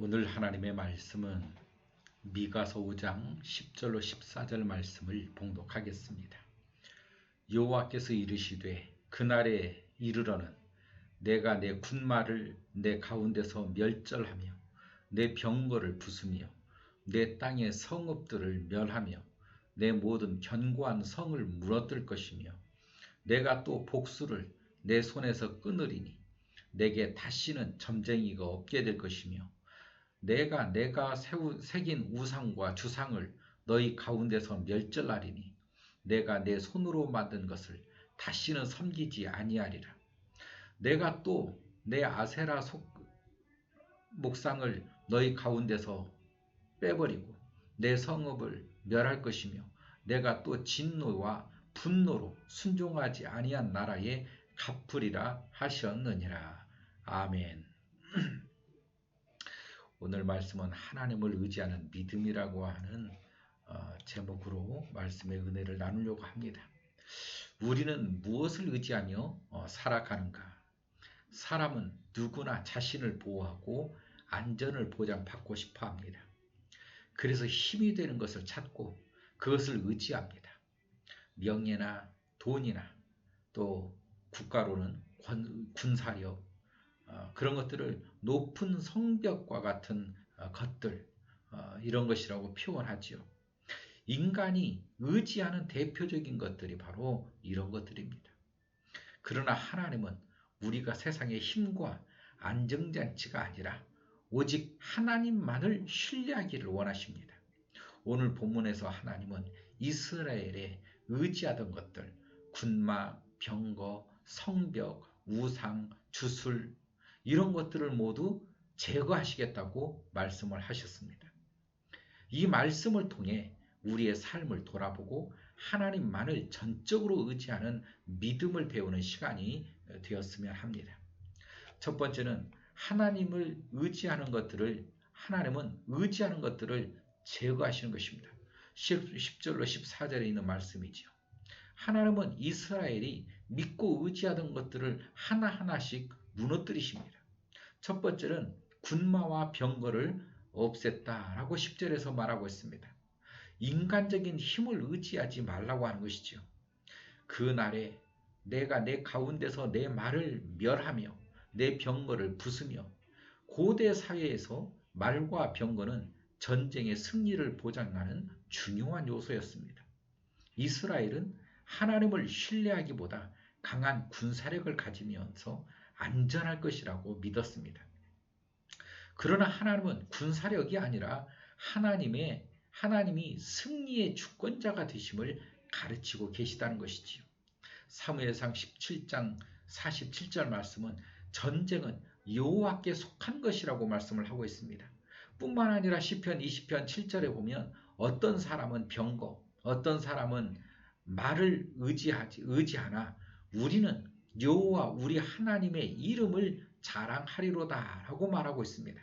오늘 하나님의 말씀은 미가서 5장 10절로 14절 말씀을 봉독하겠습니다. 여호와께서 이르시되 그날에 이르러는 내가 내 군마를 내 가운데서 멸절하며 내 병거를 부수며 내 땅의 성읍들을 멸하며 내 모든 견고한 성을 무너뜨릴 것이며 내가 또 복수를 내 손에서 끊으리니 내게 다시는 점쟁이가 없게 될 것이며 내가 내가 세우, 새긴 우상과 주상을 너희 가운데서 멸절하리니 내가 내 손으로 만든 것을 다시는 섬기지 아니하리라. 내가 또 내 아세라 속 목상을 너희 가운데서 빼버리고 내 성읍을 멸할 것이며 내가 또 진노와 분노로 순종하지 아니한 나라에 갚으리라 하셨느니라. 아멘. 오늘 말씀은 하나님을 의지하는 믿음이라고 하는 어, 제목으로 말씀의 은혜를 나누려고 합니다. 우리는 무엇을 의지하며 어, 살아가는가? 사람은 누구나 자신을 보호하고 안전을 보장받고 싶어 합니다. 그래서 힘이 되는 것을 찾고 그것을 의지합니다. 명예나 돈이나 또 국가로는 군사력, 어, 그런 것들을 높은 성벽과 같은 어, 것들 어, 이런 것이라고 표현하지요. 인간이 의지하는 대표적인 것들이 바로 이런 것들입니다. 그러나 하나님은 우리가 세상의 힘과 안정장치가 아니라 오직 하나님만을 신뢰하기를 원하십니다. 오늘 본문에서 하나님은 이스라엘에 의지하던 것들, 군마, 병거, 성벽, 우상, 주술, 이런 것들을 모두 제거하시겠다고 말씀을 하셨습니다. 이 말씀을 통해 우리의 삶을 돌아보고 하나님만을 전적으로 의지하는 믿음을 배우는 시간이 되었으면 합니다. 첫 번째는 하나님을 의지하는 것들을 하나님은 의지하는 것들을 제거하시는 것입니다. 10절로 14절에 있는 말씀이죠. 하나님은 이스라엘이 믿고 의지하던 것들을 하나하나씩 무너뜨리십니다. 첫 번째는 군마와 병거를 없앴다라고 10절에서 말하고 있습니다. 인간적인 힘을 의지하지 말라고 하는 것이죠. 그 날에 내가 내 가운데서 내 말을 멸하며 내 병거를 부수며 고대 사회에서 말과 병거는 전쟁의 승리를 보장하는 중요한 요소였습니다. 이스라엘은 하나님을 신뢰하기보다 강한 군사력을 가지면서 안전할 것이라고 믿었습니다. 그러나 하나님은 군사력이 아니라 하나님의 하나님이 승리의 주권자가 되심을 가르치고 계시다는 것이지요. 사무엘상 17장 47절 말씀은 전쟁은 여호와께 속한 것이라고 말씀을 하고 있습니다. 뿐만 아니라 시편 20편 7절에 보면 어떤 사람은 병거, 어떤 사람은 말을 의지하지 의지하나 우리는 여호와 우리 하나님의 이름을 자랑하리로다라고 말하고 있습니다.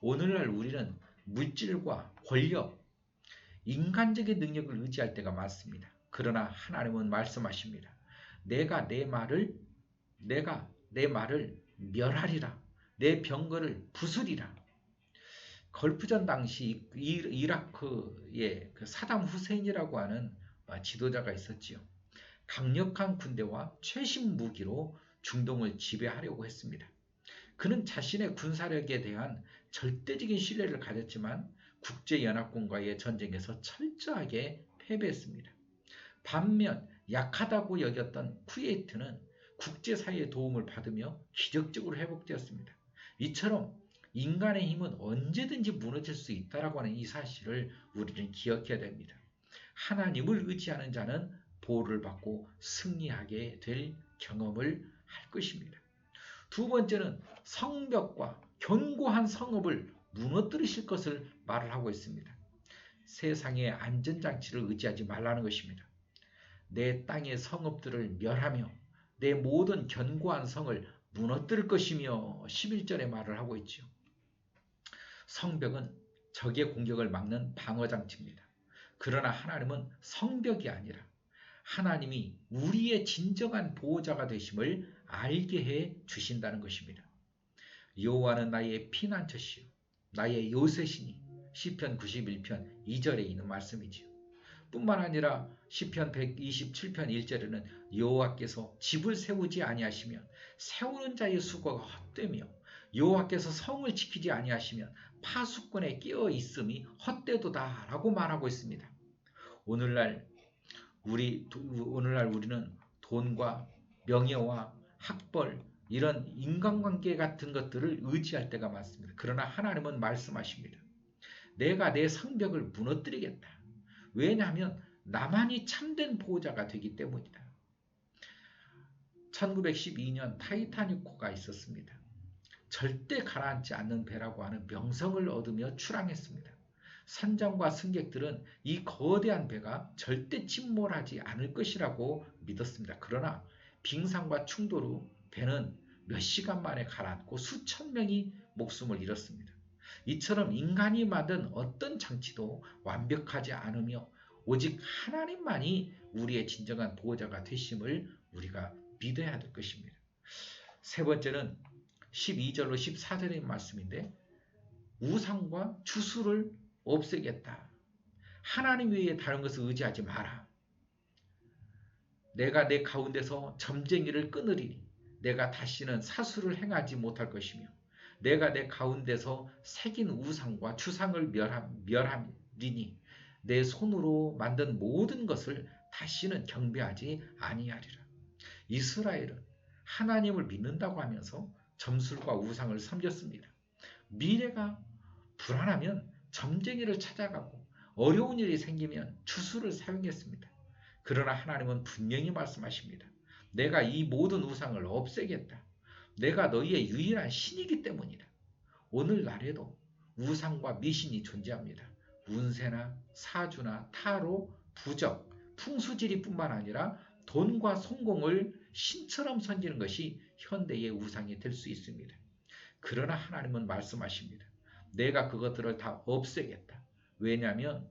오늘날 우리는 물질과 권력, 인간적인 능력을 의지할 때가 많습니다. 그러나 하나님은 말씀하십니다. 내가 내 말을 내가 내 말을 멸하리라. 내 병거를 부수리라. 걸프전 당시 이라크의 그 사담 후세인이라고 하는 지도자가 있었지요. 강력한 군대와 최신 무기로 중동을 지배하려고 했습니다. 그는 자신의 군사력에 대한 절대적인 신뢰를 가졌지만 국제연합군과의 전쟁에서 철저하게 패배했습니다. 반면 약하다고 여겼던 쿠웨이트는 국제사회의 도움을 받으며 기적적으로 회복되었습니다. 이처럼 인간의 힘은 언제든지 무너질 수 있다라고 하는 이 사실을 우리는 기억해야 됩니다. 하나님을 의지하는 자는 보호를 받고 승리하게 될 경험을 할 것입니다. 두 번째는 성벽과 견고한 성읍을 무너뜨리실 것을 말을 하고 있습니다. 세상의 안전장치를 의지하지 말라는 것입니다. 내 땅의 성읍들을 멸하며 내 모든 견고한 성을 무너뜨릴 것이며 11절에 말을 하고 있죠. 성벽은 적의 공격을 막는 방어장치입니다. 그러나 하나님은 성벽이 아니라 하나님이 우리의 진정한 보호자가 되심을 알게 해 주신다는 것입니다. 여호와는 나의 피난처시요 나의 요새시니 시편 91편 2절에 있는 말씀이지요. 뿐만 아니라 시편 127편 1절에는 여호와께서 집을 세우지 아니하시면 세우는 자의 수고가 헛되며 여호와께서 성을 지키지 아니하시면 파수꾼에 끼어 있음이 헛되도다라고 말하고 있습니다. 오늘날 우리 오늘날 우리는 돈과 명예와 학벌 이런 인간관계 같은 것들을 의지할 때가 많습니다. 그러나 하나님은 말씀하십니다. 내가 내 성벽을 무너뜨리겠다. 왜냐하면 나만이 참된 보호자가 되기 때문이다. 1912년 타이타닉호가 있었습니다. 절대 가라앉지 않는 배라고 하는 명성을 얻으며 출항했습니다. 선장과 승객들은 이 거대한 배가 절대 침몰하지 않을 것이라고 믿었습니다. 그러나 빙상과 충돌 후 배는 몇 시간 만에 가라앉고 수천 명이 목숨을 잃었습니다. 이처럼 인간이 만든 어떤 장치도 완벽하지 않으며 오직 하나님만이 우리의 진정한 보호자가 되심을 우리가 믿어야 될 것입니다. 세 번째는 12절로 14절의 말씀인데 우상과 주수를 없애겠다. 하나님 외에 다른 것을 의지하지 마라. 내가 내 가운데서 점쟁이를 끊으리니 내가 다시는 사수를 행하지 못할 것이며 내가 내 가운데서 새긴 우상과 추상을 멸함, 멸함리니 내 손으로 만든 모든 것을 다시는 경배하지 아니하리라. 이스라엘은 하나님을 믿는다고 하면서 점술과 우상을 섬겼습니다. 미래가 불안하면 점쟁이를 찾아가고 어려운 일이 생기면 추수를 사용했습니다. 그러나 하나님은 분명히 말씀하십니다. 내가 이 모든 우상을 없애겠다. 내가 너희의 유일한 신이기 때문이다. 오늘날에도 우상과 미신이 존재합니다. 운세나 사주나 타로, 부적, 풍수지리뿐만 아니라 돈과 성공을 신처럼 섬기는 것이 현대의 우상이 될 수 있습니다. 그러나 하나님은 말씀하십니다. 내가 그것들을 다 없애겠다. 왜냐하면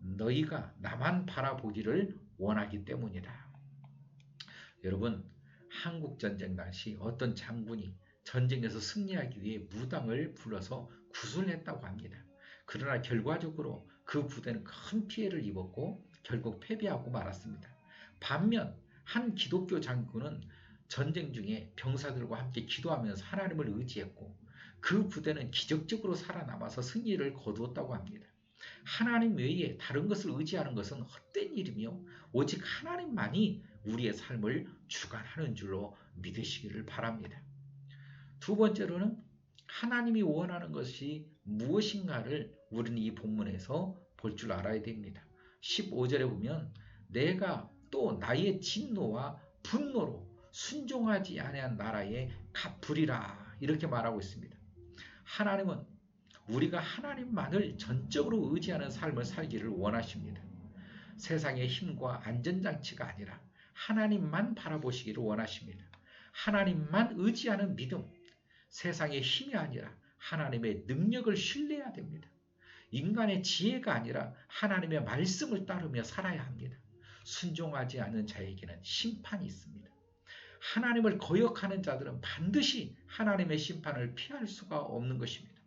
너희가 나만 바라보기를 원하기 때문이다. 여러분, 한국 전쟁 당시 어떤 장군이 전쟁에서 승리하기 위해 무당을 불러서 구술했다고 합니다. 그러나 결과적으로 그 부대는 큰 피해를 입었고 결국 패배하고 말았습니다. 반면 한 기독교 장군은 전쟁 중에 병사들과 함께 기도하면서 하나님을 의지했고 그 부대는 기적적으로 살아남아서 승리를 거두었다고 합니다. 하나님 외에 다른 것을 의지하는 것은 헛된 일이며 오직 하나님만이 우리의 삶을 주관하는 줄로 믿으시기를 바랍니다. 두 번째로는 하나님이 원하는 것이 무엇인가를 우리는 이 본문에서 볼 줄 알아야 됩니다. 15절에 보면 내가 또 나의 진노와 분노로 순종하지 아니한 나라에 갚으리라 이렇게 말하고 있습니다. 하나님은 우리가 하나님만을 전적으로 의지하는 삶을 살기를 원하십니다. 세상의 힘과 안전장치가 아니라 하나님만 바라보시기를 원하십니다. 하나님만 의지하는 믿음, 세상의 힘이 아니라 하나님의 능력을 신뢰해야 됩니다. 인간의 지혜가 아니라 하나님의 말씀을 따르며 살아야 합니다. 순종하지 않는 자에게는 심판이 있습니다. 하나님을 거역하는 자들은 반드시 하나님의 심판을 피할 수가 없는 것입니다.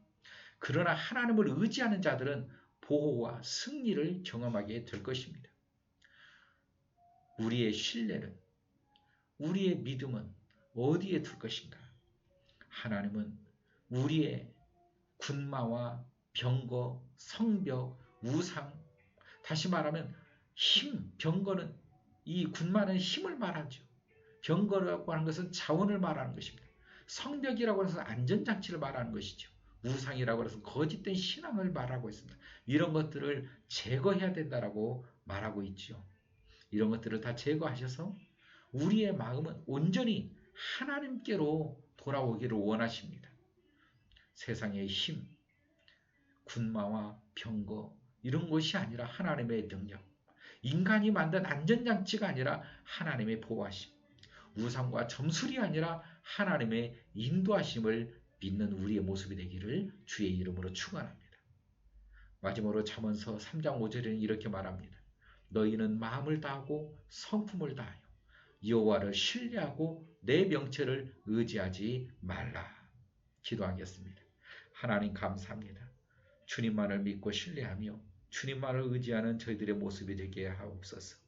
그러나 하나님을 의지하는 자들은 보호와 승리를 경험하게 될 것입니다. 우리의 신뢰는, 우리의 믿음은 어디에 둘 것인가? 하나님은 우리의 군마와 병거, 성벽, 우상, 다시 말하면 힘, 병거는 이 군마는 힘을 말하죠. 병거라고 하는 것은 자원을 말하는 것입니다. 성벽이라고 해서 안전장치를 말하는 것이죠. 우상이라고 해서 거짓된 신앙을 말하고 있습니다. 이런 것들을 제거해야 된다라고 말하고 있죠. 이런 것들을 다 제거하셔서 우리의 마음은 온전히 하나님께로 돌아오기를 원하십니다. 세상의 힘, 군마와 병거 이런 것이 아니라 하나님의 능력, 인간이 만든 안전장치가 아니라 하나님의 보호하심, 우상과 점술이 아니라 하나님의 인도하심을 믿는 우리의 모습이 되기를 주의 이름으로 축원합니다. 마지막으로 잠언서 3장 5절에는 이렇게 말합니다. 너희는 마음을 다하고 성품을 다하여 여호와를 신뢰하고 내 명체를 의지하지 말라. 기도하겠습니다. 하나님 감사합니다. 주님만을 믿고 신뢰하며 주님만을 의지하는 저희들의 모습이 되게 하옵소서.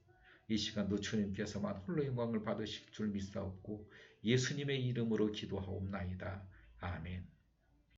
이 시간도 주님께서만 홀로 영광을 받으실 줄 믿사옵고 예수님의 이름으로 기도하옵나이다. 아멘.